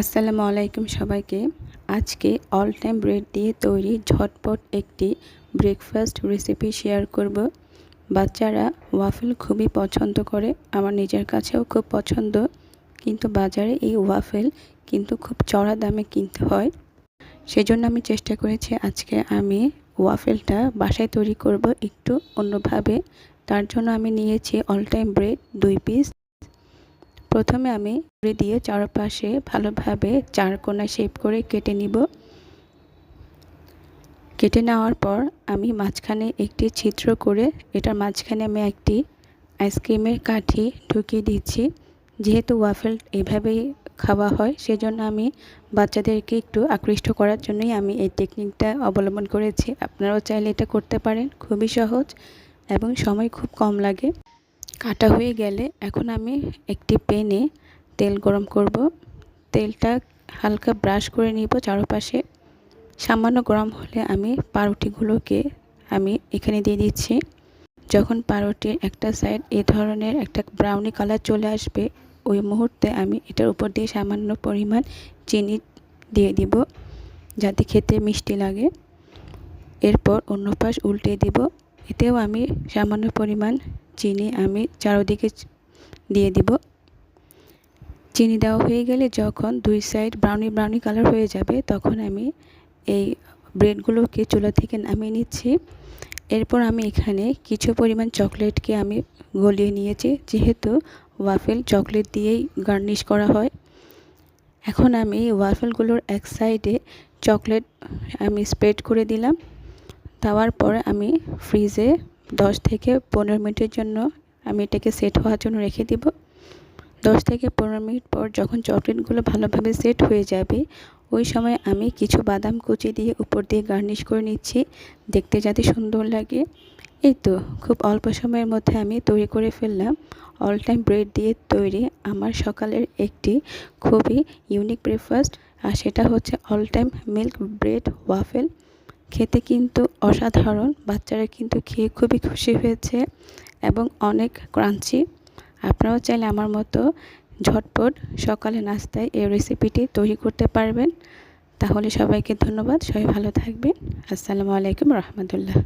আসসালামু আলাইকুম সবাইকে। আজকে অল টাইম ব্রেড দিয়ে তৈরি ঝটপট একটি ব্রেকফাস্ট রেসিপি শেয়ার করব। বাচ্চারা ওয়াফেল খুবই পছন্দ করে, আমার নিজের কাছেও খুব পছন্দ। কিন্তু বাজারে এই ওয়াফেল কিন্তু খুব চড়া দামে কিনতে হয়। সেজন্য আমি চেষ্টা করেছি আজকে আমি ওয়াফেলটা বাসায় তৈরি করব একটু অন্যভাবে। তার জন্য আমি নিয়েছি অল টাইম ব্রেড দুই পিস প্রথমে আমি ছুরি দিয়ে চারপাশে ভালোভাবে চার কোনা শেপ করে কেটে নিব। কেটে নেওয়ার পর আমি মাঝখানে একটি ছিদ্র করে এটার মাঝখানে আমি একটি আইসক্রিমের কাঠি ঢুকিয়ে দিচ্ছি। যেহেতু ওয়াফেল এভাবেই খাওয়া হয়, সেজন্য আমি বাচ্চাদেরকে একটু আকৃষ্ট করার জন্যই আমি এই টেকনিকটা অবলম্বন করেছি। আপনারাও চাইলে এটা করতে পারেন, খুবই সহজ এবং সময় খুব কম লাগে। কাটা হয়ে গেলে এখন আমি একটি পেনে তেল গরম করব। তেলটা হালকা ব্রাশ করে নিব চারপাশে। সামান্য গরম হলে আমি পাউরুটিগুলোকে আমি এখানে দিয়ে দিচ্ছি। যখন পাউরুটির একটা সাইড এ ধরনের একটা ব্রাউনি কালার চলে আসবে, ওই মুহূর্তে আমি এটার উপর দিয়ে সামান্য পরিমাণ চিনি দিয়ে দিব যাতে খেতে মিষ্টি লাগে। এরপর অন্য পাশ উল্টে দিব। এতেও আমি সামান্য পরিমাণ চিনি আমি চারোদিকে দিয়ে দিব। চিনি দেওয়া হয়ে গেলে যখন দুই সাইড ব্রাউনি ব্রাউনি কালার হয়ে যাবে, তখন আমি এই ব্রেডগুলোকে চুলা থেকে নামিয়ে নিচ্ছি। এরপর আমি এখানে কিছু পরিমাণ চকলেটকে আমি গলিয়ে নিয়েছি, যেহেতু ওয়াফেল চকলেট দিয়েই গার্নিশ করা হয়। এখন আমি ওয়াফেলগুলোর এক সাইডে চকলেট আমি স্প্রেড করে দিলাম। দেওয়ার পর আমি ফ্রিজে দশ থেকে পনেরো মিনিটের জন্য আমি এটাকে সেট হওয়ার জন্য রেখে দিব। দশ থেকে পনেরো মিনিট পর যখন চকলেটগুলো ভালোভাবে সেট হয়ে যাবে, ওই সময় আমি কিছু বাদাম কুচি দিয়ে উপর দিয়ে গার্নিশ করে নিচ্ছি। দেখতে যাতে সুন্দর লাগে। এই তো, খুব অল্প সময়ের মধ্যে আমি তৈরি করে ফেললাম। অল টাইম ব্রেড দিয়ে তৈরি আমার সকালের একটি খুবই ইউনিক ব্রেকফাস্ট আর সেটা হচ্ছে all time milk bread waffle খেতে কিন্তু অসাধারণ, বাচ্চারা কিন্তু খেয়ে খুবই খুশি হয়েছে এবং অনেক ক্রাঞ্চি। আপনারাও চাইলে আমার মতো ঝটপট সকালে নাস্তায় এই রেসিপিটি তৈরি করতে পারবেন। তাহলে সবাইকে ধন্যবাদ, সবাই ভালো থাকবেন। আসসালামু আলাইকুম রহমতুল্লাহ।